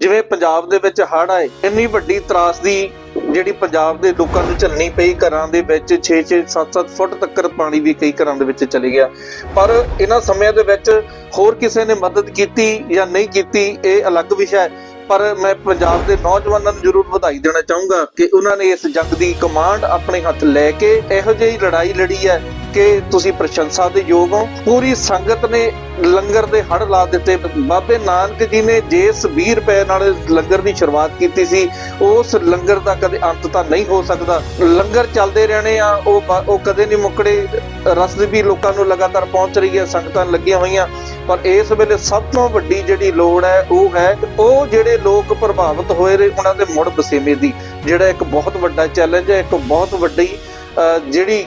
ਜਿਵੇਂ ਪੰਜਾਬ ਦੇ ਵਿੱਚ ਹੜ੍ਹ ਆਏ, ਇੰਨੀ ਵੱਡੀ ਤਰਾਸਦੀ ਜਿਹੜੀ ਪੰਜਾਬ ਦੇ ਲੋਕਾਂ ਨੂੰ ਝੱਲਣੀ ਪਈ, ਘਰਾਂ ਦੇ ਵਿੱਚ 6-6 7-7 ਫੁੱਟ ਤੱਕ ਪਾਣੀ ਵੀ ਕਈ ਘਰਾਂ ਦੇ ਵਿੱਚ ਚਲੇ ਗਿਆ। ਪਰ ਇਹਨਾਂ ਸਮਿਆਂ ਦੇ ਵਿੱਚ ਹੋਰ ਕਿਸੇ ਨੇ ਮਦਦ ਕੀਤੀ ਜਾਂ ਨਹੀਂ ਕੀਤੀ, ਇਹ ਅਲੱਗ ਵਿਸ਼ਾ ਹੈ। ਪਰ ਮੈਂ ਪੰਜਾਬ ਦੇ ਨੌਜਵਾਨਾਂ ਨੂੰ ਜ਼ਰੂਰ ਵਧਾਈ ਦੇਣਾ ਚਾਹੂੰਗਾ ਕਿ ਉਹਨਾਂ ਨੇ ਇਸ ਜੰਗ ਦੀ ਕਮਾਂਡ ਆਪਣੇ ਹੱਥ ਲੈ ਕੇ ਇਹੋ ਜਿਹੀ ਲੜਾਈ ਲੜੀ ਹੈ ਕਿ ਤੁਸੀਂ ਪ੍ਰਸ਼ੰਸਾ ਦੇ ਯੋਗ ਹੋ। ਪੂਰੀ ਸੰਗਤ ਨੇ ਲੰਗਰ ਦੇ ਹੜ ਲਾ ਦਿੱਤੇ। ਬਾਬੇ ਨਾਨਕ ਜੀ ਨੇ ਜਿਸ 20 ਰੁਪਏ ਨਾਲ ਲੰਗਰ ਦੀ ਸ਼ੁਰੂਆਤ ਕੀਤੀ ਸੀ, ਉਸ ਲੰਗਰ ਦਾ ਕਦੇ ਅੰਤ ਤਾਂ ਨਹੀਂ ਹੋ ਸਕਦਾ। ਲੰਗਰ ਚੱਲਦੇ ਰਹਿਣੇ ਆ, ਉਹ ਉਹ ਕਦੇ ਨਹੀਂ ਮੁੱਕੜੇ ਰਸ ਵੀ ਲੋਕਾਂ ਨੂੰ ਲਗਾਤਾਰ ਪਹੁੰਚ ਰਹੀ ਹੈ, ਸੰਗਤਾਂ ਲੱਗੀਆਂ ਹੋਈਆਂ। ਪਰ ਇਸ ਵੇਲੇ ਸਭ ਤੋਂ ਵੱਡੀ ਜਿਹੜੀ ਲੋੜ ਹੈ, ਉਹ ਹੈ ਉਹ ਜਿਹੜੇ ਲੋਕ ਪ੍ਰਭਾਵਿਤ ਹੋਏ ਰਹੇ ਉਹਨਾਂ ਦੇ ਮੁੜ ਬਸੇਵੇਂ ਦੀ। ਜਿਹੜਾ ਇੱਕ ਬਹੁਤ ਵੱਡਾ ਚੈਲੰਜ ਹੈ, ਇੱਕ ਬਹੁਤ ਵੱਡੀ ਜਿਹੜੀ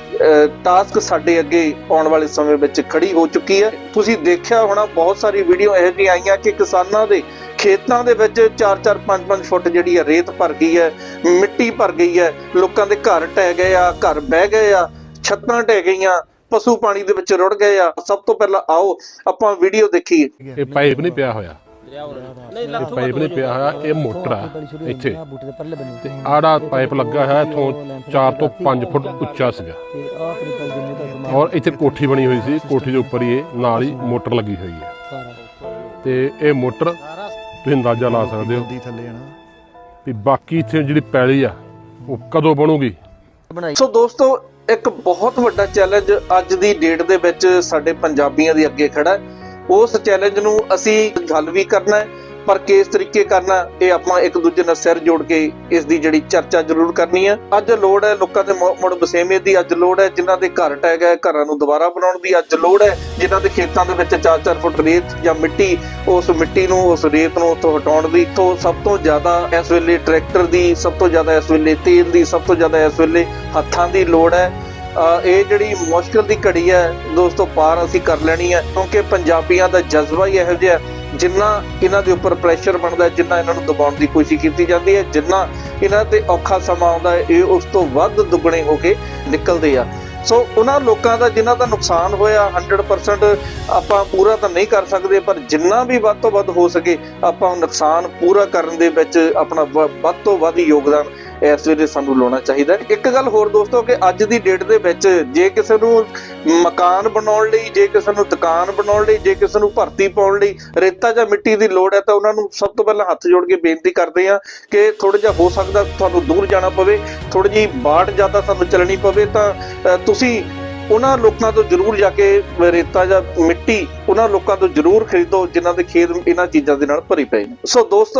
ਟਾਸਕ ਸਾਡੇ ਅੱਗੇ ਆਉਣ ਵਾਲੇ ਸਮੇਂ ਵਿੱਚ ਖੜੀ ਹੋ ਚੁੱਕੀ ਹੈ। ਤੁਸੀਂ ਦੇਖਿਆ ਹੋਣਾ, ਬਹੁਤ ਸਾਰੀ ਵੀਡੀਓ ਇਹੋ ਜਿਹੀ ਆਈਆਂ ਕਿ ਕਿਸਾਨਾਂ ਦੇ ਖੇਤਾਂ ਦੇ ਵਿੱਚ 4-4 5-5 ਫੁੱਟ ਜਿਹੜੀ ਹੈ ਰੇਤ ਭਰ ਗਈ ਹੈ, ਮਿੱਟੀ ਭਰ ਗਈ ਹੈ। ਲੋਕਾਂ ਦੇ ਘਰ ਟਹਿ ਗਏ ਆ, ਘਰ ਬਹਿ ਗਏ ਆ, ਛੱਤਾਂ ਟਹਿ ਗਈਆਂ, ਪਸ਼ੂ ਪਾਣੀ ਦੇ ਵਿੱਚ ਰੁੜ ਗਏ ਆ। ਸਭ ਤੋਂ ਪਹਿਲਾਂ ਆਓ, ਆਪਾਂ ਵੀਡੀਓ ਦੇਖੀਏ। ਇਹ ਪਾਈਪ ਨਹੀਂ ਪਿਆ ਹੋਇਆ। ਇਹ ਪਾਈਪ ਨਹੀਂ ਪਿਆ ਹੋਇਆ ਇਹ ਮੋਟਰ ਆ ਇੱਥੇ। ਬੂਟੇ ਦੇ ਪਰਲੇ ਬੰਨੇ ਤੇ ਆੜਾ ਪਾਈਪ ਲੱਗਾ ਹੋਇਆ ਇਥੋਂ 4 ਤੋਂ 5 ਫੁੱਟ ਉੱਚਾ ਸੀਗਾ। ਔਰ ਇੱਥੇ ਕੋਠੀ ਬਣੀ ਹੋਈ ਸੀ ਕੋਠੀ ਦੇ ਉੱਪਰ ਹੀ ਇਹ ਨਾਲ ਹੀ ਮੋਟਰ ਲੱਗੀ ਹੋਈ ਹੈ। ਤੇ ਇਹ ਮੋਟਰ ਤੁਸੀਂ ਅੰਦਾਜ਼ਾ ਲਾ ਸਕਦੇ ਹੋ ਵੀ ਬਾਕੀ ਇੱਥੇ ਜਿਹੜੀ ਪੈਲੀ ਆ ਉਹ ਕਦੋਂ ਬਣੂਗੀ? ਸੋ ਦੋਸਤੋ ਇੱਕ ਬਹੁਤ ਵੱਡਾ ਚੈਲੰਜ ਅੱਜ ਦੀ ਡੇਟ ਦੇ ਵਿੱਚ ਸਾਡੇ ਪੰਜਾਬੀਆਂ ਦੇ ਅੱਗੇ ਖੜਾ ਹੈ। ਉਸ ਚੈਲੰਜ ਨੂੰ ਅਸੀਂ ਹੱਲ ਵੀ ਕਰਨਾ ਹੈ, ਪਰ ਕਿਸ ਤਰੀਕੇ ਕਰਨਾ, ਇਹ ਆਪਾਂ ਇੱਕ ਦੂਜੇ ਨਾਲ ਸਿਰ ਜੋੜ ਕੇ ਇਸ ਦੀ ਜਿਹੜੀ ਚਰਚਾ ਜ਼ਰੂਰ ਕਰਨੀ ਹੈ। ਅੱਜ ਲੋੜ ਹੈ ਲੋਕਾਂ ਦੇ ਮੁੜ ਬਸੇਵੇਂ ਦੀ, ਅੱਜ ਲੋੜ ਹੈ ਜਿਨ੍ਹਾਂ ਦੇ ਘਰ ਟਹਿ ਗਏ, ਘਰਾਂ ਨੂੰ ਦੁਬਾਰਾ ਬਣਾਉਣ ਦੀ, ਅੱਜ ਲੋੜ ਹੈ ਜਿਨ੍ਹਾਂ ਦੇ ਖੇਤਾਂ ਦੇ ਵਿੱਚ 4-4 ਫੁੱਟ ਰੇਤ ਜਾਂ ਮਿੱਟੀ, ਉਸ ਮਿੱਟੀ ਨੂੰ, ਉਸ ਰੇਤ ਨੂੰ ਉੱਥੋਂ ਹਟਾਉਣ ਦੀ ਤੋਂ ਸਭ ਤੋਂ ਜ਼ਿਆਦਾ ਇਸ ਵੇਲੇ ਟਰੈਕਟਰ ਦੀ, ਸਭ ਤੋਂ ਜ਼ਿਆਦਾ ਇਸ ਵੇਲੇ ਤੇਲ ਦੀ, ਸਭ ਤੋਂ ਜ਼ਿਆਦਾ ਇਸ ਵੇਲੇ ਹੱਥਾਂ ਦੀ ਲੋੜ ਹੈ। ਇਹ ਜਿਹੜੀ ਮੁਸ਼ਕਲ ਦੀ ਘੜੀ ਹੈ, ਦੋਸਤੋ, ਪਾਰ ਅਸੀਂ ਕਰ ਲੈਣੀ ਹੈ, ਕਿਉਂਕਿ ਪੰਜਾਬੀਆਂ ਦਾ ਜਜ਼ਬਾ ਹੀ ਇਹੋ ਜਿਹਾ ਜਿੰਨਾ ਇਹਨਾਂ ਦੇ ਉੱਪਰ ਪ੍ਰੈਸ਼ਰ ਬਣਦਾ ਜਿੰਨਾ ਇਹਨਾਂ ਨੂੰ ਦਬਾਉਣ ਦੀ ਕੋਸ਼ਿਸ਼ ਕੀਤੀ ਜਾਂਦੀ ਹੈ, ਜਿੰਨਾ ਇਹਨਾਂ ਤੇ ਔਖਾ ਸਮਾਂ ਆਉਂਦਾ ਹੈ, ਇਹ ਉਸ ਤੋਂ ਵੱਧ ਦੁੱਗਣੇ ਹੋ ਕੇ ਨਿਕਲਦੇ ਆ। ਸੋ ਉਹਨਾਂ ਲੋਕਾਂ ਦਾ ਜਿਨ੍ਹਾਂ ਦਾ ਨੁਕਸਾਨ ਹੋਇਆ 100% ਆਪਾਂ ਪੂਰਾ ਤਾਂ ਨਹੀਂ ਕਰ ਸਕਦੇ, ਪਰ ਜਿੰਨਾ ਵੀ ਵੱਧ ਤੋਂ ਵੱਧ ਹੋ ਸਕੇ, ਆਪਾਂ ਉਹ ਨੁਕਸਾਨ ਪੂਰਾ ਕਰਨ ਦੇ ਵਿੱਚ ਆਪਣਾ ਵ- ਵੱਧ ਤੋਂ ਵੱਧ ਯੋਗਦਾਨ ਇਸ ਵੇਲੇ ਸਾਨੂੰ ਲਾਉਣਾ ਚਾਹੀਦਾ ਇੱਕ ਗੱਲ ਹੋਰ ਦੋਸਤੋ ਕਿ ਅੱਜ ਦੀ ਡੇਟ ਦੇ ਵਿੱਚ ਜੇ ਕਿਸੇ ਨੂੰ ਮਕਾਨ ਬਣਾਉਣ ਲਈ ਜੇ ਕਿਸੇ ਨੂੰ ਦੁਕਾਨ ਬਣਾਉਣ ਲਈ ਜੇ ਕਿਸੇ ਨੂੰ ਭਰਤੀ ਪਾਉਣ ਲਈ ਰੇਤਾ ਜਾਂ ਮਿੱਟੀ ਦੀ ਲੋੜ ਹੈ ਤਾਂ ਉਹਨਾਂ ਨੂੰ ਸਭ ਤੋਂ ਪਹਿਲਾਂ ਹੱਥ ਜੋੜ ਕੇ ਬੇਨਤੀ ਕਰਦੇ ਆ ਕਿ ਥੋੜਾ ਜਿਹਾ ਹੋ ਸਕਦਾ ਤੁਹਾਨੂੰ ਦੂਰ ਜਾਣਾ ਪਵੇ ਥੋੜੀ ਜਿਹੀ ਬਾੜ ਜ਼ਿਆਦਾ ਤੁਹਾਨੂੰ ਚੱਲਣੀ ਪਵੇ ਤਾਂ ਅ, ਤੁਸੀਂ ਉਹਨਾਂ ਲੋਕਾਂ ਤੋਂ ਜ਼ਰੂਰ ਜਾ ਕੇ ਰੇਤਾ ਜਾਂ ਮਿੱਟੀ ਉਹਨਾਂ ਲੋਕਾਂ ਤੋਂ ਜ਼ਰੂਰ ਖਰੀਦੋ ਜਿਨ੍ਹਾਂ ਦੇ ਖੇਤ ਇਹਨਾਂ ਚੀਜ਼ਾਂ ਦੇ ਨਾਲ ਭਰੀ ਪਏ ਨੇ। ਸੋ ਦੋਸਤੋ